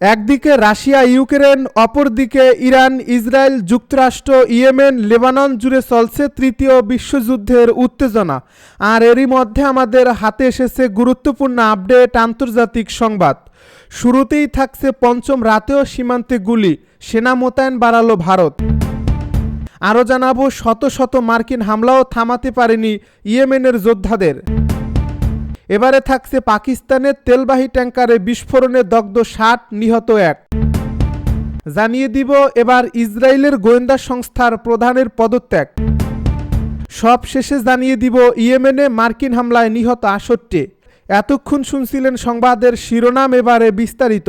একদিকে Russia, Ukraine, অপরদিকে Iran, Israel, যুক্তরাষ্ট্র, ইয়েমেন, লেবানন জুড়ে চলছে তৃতীয় বিশ্বযুদ্ধের উত্তেজনা। আর এরই মধ্যে আমাদের হাতে এসেছে গুরুত্বপূর্ণ আপডেট, আন্তর্জাতিক সংবাদ। শুরুতেই থাকছে পঞ্চম রাতেও সীমান্তে গুলি, সেনা মোতায়েন বাড়ালো ভারত। আরও জানাব, শত শত মার্কিন হামলাও থামাতে পারেনি ইয়েমেনের যোদ্ধাদের। এবারে থাকছে পাকিস্তানের তেলবাহী ট্যাঙ্কারে বিস্ফোরণে দগ্ধ ষাট নিহত এক। জানিয়ে দিব এবার ইসরায়েলের গোয়েন্দা সংস্থার প্রধানের পদত্যাগ। সব শেষে জানিয়ে দিব ইয়েমেনে মার্কিন হামলায় নিহত আষট্টি এতক্ষণ শুনছিলেন সংবাদের শিরোনাম এবারে বিস্তারিত।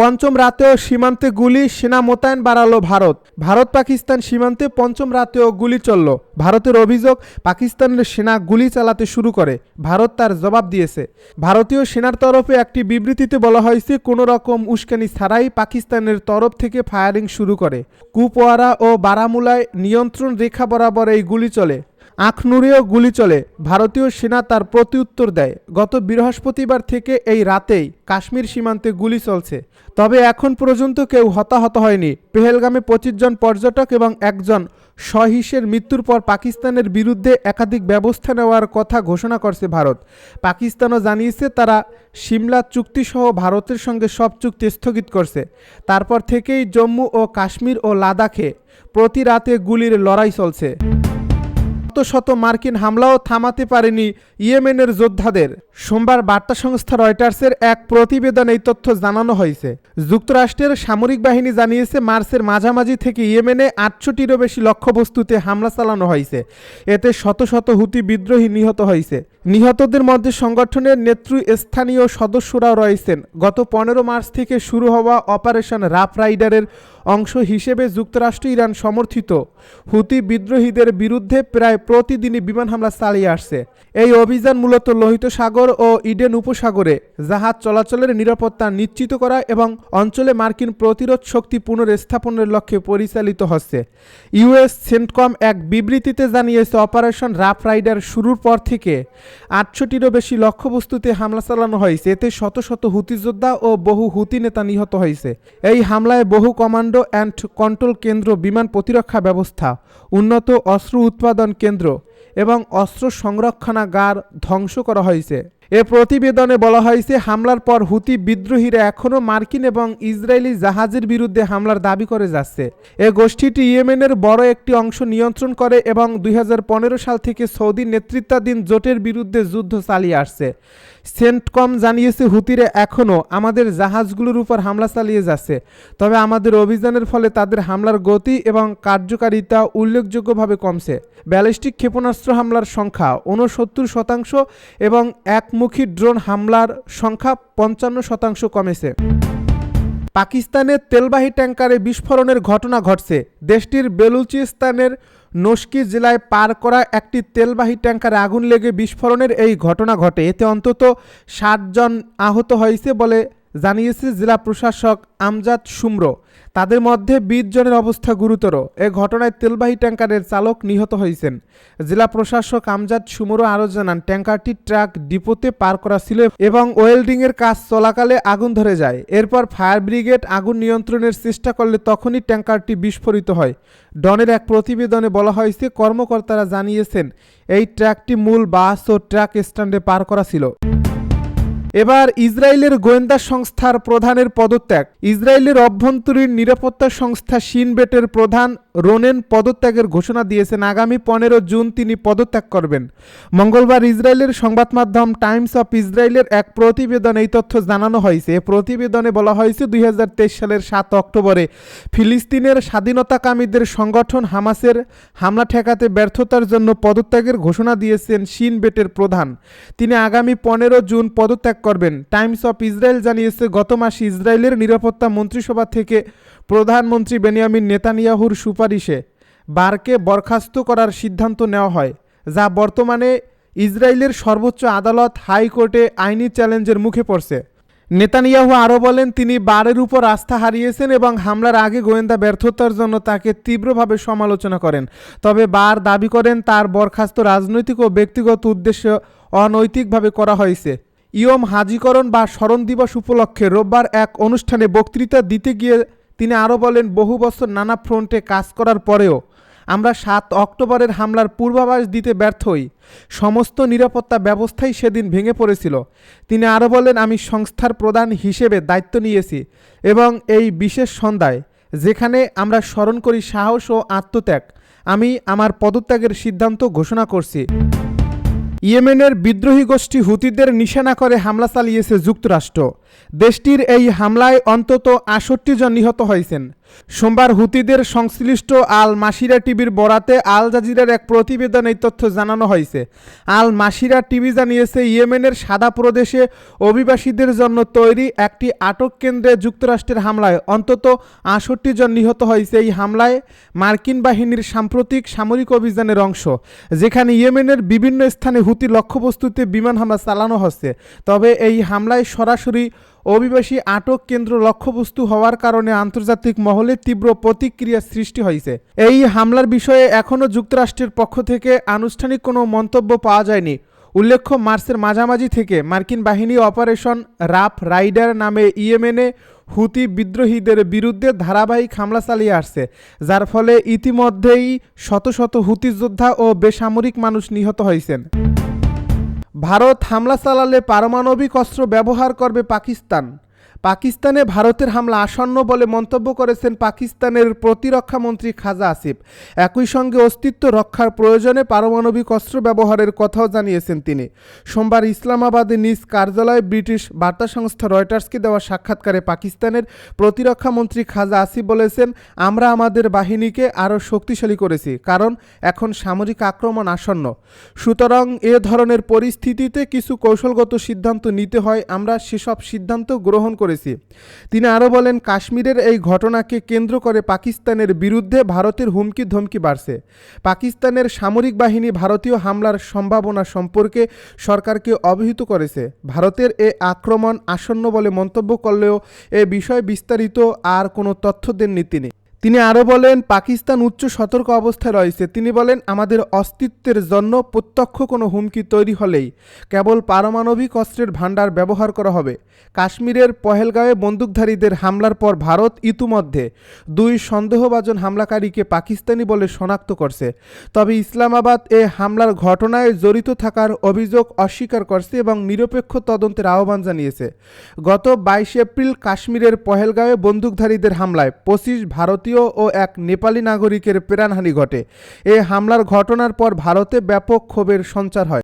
পঞ্চম রাতেও সীমান্তে গুলি, সেনা মোতায়েন বাড়ালো ভারত। ভারত পাকিস্তান সীমান্তে পঞ্চম রাতেও গুলি চলল। ভারতের অভিযোগ, পাকিস্তানের সেনা গুলি চালাতে শুরু করে। ভারত তার জবাব দিয়েছে। ভারতীয় সেনার তরফে একটি বিবৃতিতে বলা হয়েছে, কোনো রকম উস্কানি ছাড়াই পাকিস্তানের তরফ থেকে ফায়ারিং শুরু করে। কুপওয়ারা ও বারামুলায় নিয়ন্ত্রণ রেখা বরাবর এই গুলি চলে। আখনুরেও গুলি চলে। ভারতীয় সেনা তার প্রত্যুত্তর দেয়। গত বৃহস্পতিবার থেকে এই রাতেই কাশ্মীর সীমান্তে গুলি চলছে। তবে এখন পর্যন্ত কেউ হতাহত হয়নি। পেহেলগামে পঁচিশ জন পর্যটক এবং একজন সহিসের মৃত্যুর পর পাকিস্তানের বিরুদ্ধে একাধিক ব্যবস্থা নেওয়ার কথা ঘোষণা করছে ভারত। পাকিস্তানও জানিয়েছে, তারা সিমলা চুক্তিসহ ভারতের সঙ্গে সব চুক্তি স্থগিত করছে। তারপর থেকেই জম্মু ও কাশ্মীর ও লাদাখে প্রতি রাতে গুলির লড়াই চলছে। শত মার্কিন হামলাও থামাতে পারেনি ইয়েমেনের যোদ্ধাদের। সোমবার বার্তা সংস্থা রয়টার্সের এক প্রতিবেদনে এই তথ্য জানানো হয়েছে। যুক্তরাষ্ট্রের সামরিক বাহিনী জানিয়েছে, মার্চের মাঝামাঝি থেকে ইয়েমেনে আটশোটিরও বেশি লক্ষ্যবস্তুতে হামলা চালানো হয়েছে। এতে শত শত হুতি বিদ্রোহী নিহত হয়েছে। নিহতদের মধ্যে সংগঠনের নেতৃস্থানীয় সদস্যরাও রয়েছেন। গত পনেরো মার্চ থেকে শুরু হওয়া অপারেশন রাফ রাইডারের অংশ হিসেবে যুক্তরাষ্ট্র ইরান সমর্থিত। হুতি বিদ্রোহীদের বিরুদ্ধে প্রায় প্রতিদিনই বিমান হামলা চালিয়ে আসছে। এই অভিযান মূলত লোহিত সাগর ও ইডেন উপসাগরে, জাহাজ চলাচলের নিরাপত্তা নিশ্চিত করা এবং অঞ্চলে মার্কিন প্রতিরোধ শক্তি পুনর্স্থাপনের লক্ষ্যে পরিচালিত হচ্ছে। ইউএস সেন্টকম এক বিবৃতিতে জানিয়েছে, অপারেশন রাফ রাইডার শুরুর পর থেকে আটশোটিরও বেশি লক্ষ্যবস্তুতে হামলা চালানো হয়েছে। এতে শত শত হুতি যোদ্ধা ও বহু হুতি নেতা নিহত হয়েছে। এই হামলায় বহু কমান্ডো অ্যান্ড কন্ট্রোল কেন্দ্র, বিমান প্রতিরক্ষা ব্যবস্থা, উন্নত অস্ত্র উৎপাদন কেন্দ্র এবং অস্ত্র সংরক্ষণাগার ধ্বংস করা হয়েছে। এ প্রতিবেদনে বলা হয়েছে, হামলার পর হুতি বিদ্রোহীরা এখনও মার্কিন এবং ইসরায়েলি জাহাজের বিরুদ্ধে হামলার দাবি করে যাচ্ছে। এ গোষ্ঠীটি ইয়েমেনের বড় একটি অংশ নিয়ন্ত্রণ করে এবং দুই হাজার পনেরো সাল থেকে সৌদি নেতৃত্বাধীন জোটের বিরুদ্ধে যুদ্ধ চালিয়ে আসছে। সেন্টকম জানিয়েছে হুতিরে এখনও আমাদের জাহাজগুলোর উপর হামলা চালিয়ে যাচ্ছে। তবে আমাদের অভিযানের ফলে তাদের হামলার গতি এবং কার্যকারিতা উল্লেখযোগ্যভাবে কমছে। ব্যালিস্টিক ক্ষেপণাস্ত্র হামলার সংখ্যা ঊনসত্তর শতাংশ এবং একমুখী ড্রোন হামলার সংখ্যা পঞ্চান্ন শতাংশ কমেছে। পাকিস্তানের তেলবাহী ট্যাঙ্কারে বিস্ফোরণের ঘটনা ঘটছে। দেশটির বেলুচিস্তানের নস্কি জেলায় পার করা একটি তেলবাহী ট্যাঙ্কারে আগুন লেগে বিস্ফোরণের এই ঘটনা ঘটে। এতে অন্তত ষাট জন আহত হয়েছে বলে জানিয়েছে জেলা প্রশাসক আমজাদ সুমর। তাদের মধ্যে বিশ জনের অবস্থা গুরুতর। এ ঘটনায় তেলবাহী ট্যাঙ্কারের চালক নিহত হয়েছেন। জেলা প্রশাসক আমজাদ সুমরও আরও জানান, ট্যাঙ্কারটি ট্রাক ডিপোতে পার করা ছিল এবং ওয়েল্ডিংয়ের কাজ চলাকালে আগুন ধরে যায়। এরপর ফায়ার ব্রিগেড আগুন নিয়ন্ত্রণের চেষ্টা করলে তখনই ট্যাঙ্কারটি বিস্ফোরিত হয়। ডনের এক প্রতিবেদনে বলা হয়েছে, কর্মকর্তারা জানিয়েছেন, এই ট্রাকটি মূল বাস ও ট্রাক স্ট্যান্ডে পার করা ছিল। এবার ইসরায়েলের গোয়েন্দা সংস্থার প্রধানের পদত্যাগ। ইসরায়েলের অভ্যন্তরীণ নিরাপত্তা সংস্থা সিনবেটের প্রধান রোনেন পদত্যাগের ঘোষণা দিয়েছেন। আগামী পনেরো জুন তিনি পদত্যাগ করবেন। মঙ্গলবার ইসরায়েলের সংবাদ মাধ্যম টাইমস অফ ইসরায়েলের এক প্রতিবেদন এই তথ্য জানানো হয়েছে। প্রতিবেদনে বলা হয়েছে, দুই হাজার তেইশ সালের সাত অক্টোবরে ফিলিস্তিনের স্বাধীনতাকামীদের সংগঠন হামাসের হামলা ঠেকাতে ব্যর্থতার জন্য পদত্যাগের ঘোষণা দিয়েছেন সিনবেটের প্রধান। তিনি আগামী পনেরো জুন পদত্যাগ করবেন। টাইমস অফ ইসরায়েল জানিয়েছে, গত মাসে ইসরায়েলের নিরাপত্তা মন্ত্রিসভা থেকে প্রধানমন্ত্রী বেনিয়ামিন নেতানিয়াহুর সুপারিশে বারকে বরখাস্ত করার সিদ্ধান্ত নেওয়া হয়, যা বর্তমানে ইসরায়েলের সর্বোচ্চ আদালত হাইকোর্টে আইনি চ্যালেঞ্জের মুখে পড়ছে। নেতানিয়াহু আরও বলেন, তিনি বারের উপর আস্থা হারিয়েছেন এবং হামলার আগে গোয়েন্দা ব্যর্থতার জন্য তাকে তীব্রভাবে সমালোচনা করেন। তবে বার দাবি করেন, তার বরখাস্ত রাজনৈতিক ও ব্যক্তিগত উদ্দেশ্য অনৈতিকভাবে করা হয়েছে। ইয়ম হাজিকরণ বা স্মরণ দিবস উপলক্ষে রোববার এক অনুষ্ঠানে বক্তৃতা দিতে গিয়ে তিনি আরও বলেন, বহু বছর নানা ফ্রন্টে কাজ করার পরেও আমরা সাত অক্টোবরের হামলার পূর্বাভাস দিতে ব্যর্থ হই। সমস্ত নিরাপত্তা ব্যবস্থাই সেদিন ভেঙে পড়েছিল। তিনি আরও বলেন, আমি সংস্থার প্রধান হিসেবে দায়িত্ব নিয়েছি এবং এই বিশেষ সন্ধ্যায়, যেখানে আমরা স্মরণ করি সাহস ও আত্মত্যাগ, আমি আমার পদত্যাগের সিদ্ধান্ত ঘোষণা করছি। ইয়েমেনের বিদ্রোহী গোষ্ঠী হুতিদের নিশানা করে হামলা চালিয়েছে যুক্তরাষ্ট্র। দেশটির এই হামলায় অন্তত আষট্টি জন নিহত হয়েছেন। সোমবার হুতিদের সংশ্লিষ্ট আল মাসিরা টিভির বরাতে আল জাজিরার এক প্রতিবেদন তথ্য জানানো হয়েছে। আল মাসিরা টিভি জানিয়েছে, ইয়েমেনের সাদা প্রদেশে অভিবাসীদের জন্য তৈরি একটি আটক কেন্দ্রে যুক্তরাষ্ট্রের হামলায় অন্তত আষট্টি জন নিহত হয়েছে। এই হামলায় মার্কিন বাহিনীর সাম্প্রতিক সামরিক অভিযানের অংশ, যেখানে ইয়েমেনের বিভিন্ন স্থানে হুতি লক্ষ্যবস্তুতে বিমান হামলা চালানো হচ্ছে। তবে এই হামলায় সরাসরি অভিবাসী আটক কেন্দ্র লক্ষ্যবস্তু হওয়ার কারণে আন্তর্জাতিক মহলে তীব্র প্রতিক্রিয়া সৃষ্টি হয়েছে। এই হামলার বিষয়ে এখনও যুক্তরাষ্ট্রের পক্ষ থেকে আনুষ্ঠানিক কোনো মন্তব্য পাওয়া যায়নি। উল্লেখ্য, মার্চের মাঝামাঝি থেকে মার্কিন বাহিনী অপারেশন রাফ রাইডার নামে ইয়েমেনে হুতি বিদ্রোহীদের বিরুদ্ধে ধারাবাহিক হামলা চালিয়ে আসছে, যার ফলে ইতিমধ্যেই শত শত হুতি যোদ্ধা ও বেসামরিক মানুষ নিহত হয়েছেন। ভারত হামলা চালালে পারমাণবিক অস্ত্র ব্যবহার করবে পাকিস্তান। পাকিস্তানে ভারতের হামলা আসন্ন বলে মন্তব্য করেছেন পাকিস্তানের প্রতিরক্ষা মন্ত্রী খাজা আসিফ। একই সঙ্গে অস্তিত্ব রক্ষার প্রয়োজনে পারমাণবিক অস্ত্র ব্যবহারের কথাও জানিয়েছেন তিনি। সোমবার ইসলামাবাদে নিজ কার্যালয়ে ব্রিটিশ বার্তা সংস্থা রয়টার্সকে দেওয়া সাক্ষাৎকারে পাকিস্তানের প্রতিরক্ষা মন্ত্রী খাজা আসিফ বলেছেন, আমরা আমাদের বাহিনীকে আরও শক্তিশালী করেছি, কারণ এখন সামরিক আক্রমণ আসন্ন। সুতরাং এ ধরনের পরিস্থিতিতে কিছু কৌশলগত সিদ্ধান্ত নিতে হয়, আমরা সেসব সিদ্ধান্ত গ্রহণ করেছি। তিনি আরও বলেন, কাশ্মীরের এই ঘটনাকে কেন্দ্র করে পাকিস্তানের বিরুদ্ধে ভারতের হুমকি ধমকি বাড়ছে। পাকিস্তানের সামরিক বাহিনী ভারতীয় হামলার সম্ভাবনা সম্পর্কে সরকারকে অবহিত করেছে। ভারতের এ আক্রমণ আসন্ন বলে মন্তব্য করলেও এ বিষয়ে বিস্তারিত আর কোনো তথ্য দেননি তিনি। তিনি আরও বলেন, পাকিস্তান উচ্চ সতর্ক অবস্থায় রয়েছে। তিনি বলেন, আমাদের অস্তিত্বের জন্য প্রত্যক্ষ কোনো হুমকি তৈরি হলেই কেবল পারমাণবিক অস্ত্রের ভাণ্ডার ব্যবহার করা হবে। কাশ্মীরের পহেলগাঁওয়ে বন্দুকধারীদের হামলার পর ভারত ইতিমধ্যে দুই সন্দেহভাজন হামলাকারীকে পাকিস্তানি বলে শনাক্ত করছে। তবে ইসলামাবাদ এ হামলার ঘটনায় জড়িত থাকার অভিযোগ অস্বীকার করছে এবং নিরপেক্ষ তদন্তের আহ্বান জানিয়েছে। গত বাইশ এপ্রিল কাশ্মীরের পহেলগাঁওয়ে বন্দুকধারীদের হামলায় পঁচিশ ভারতীয় ও এক নেপালি নাগরিকের প্রাণহানি ঘটে। এ হামলার ঘটনার পর ভারতে ব্যাপক ক্ষোভের সঞ্চার হয়।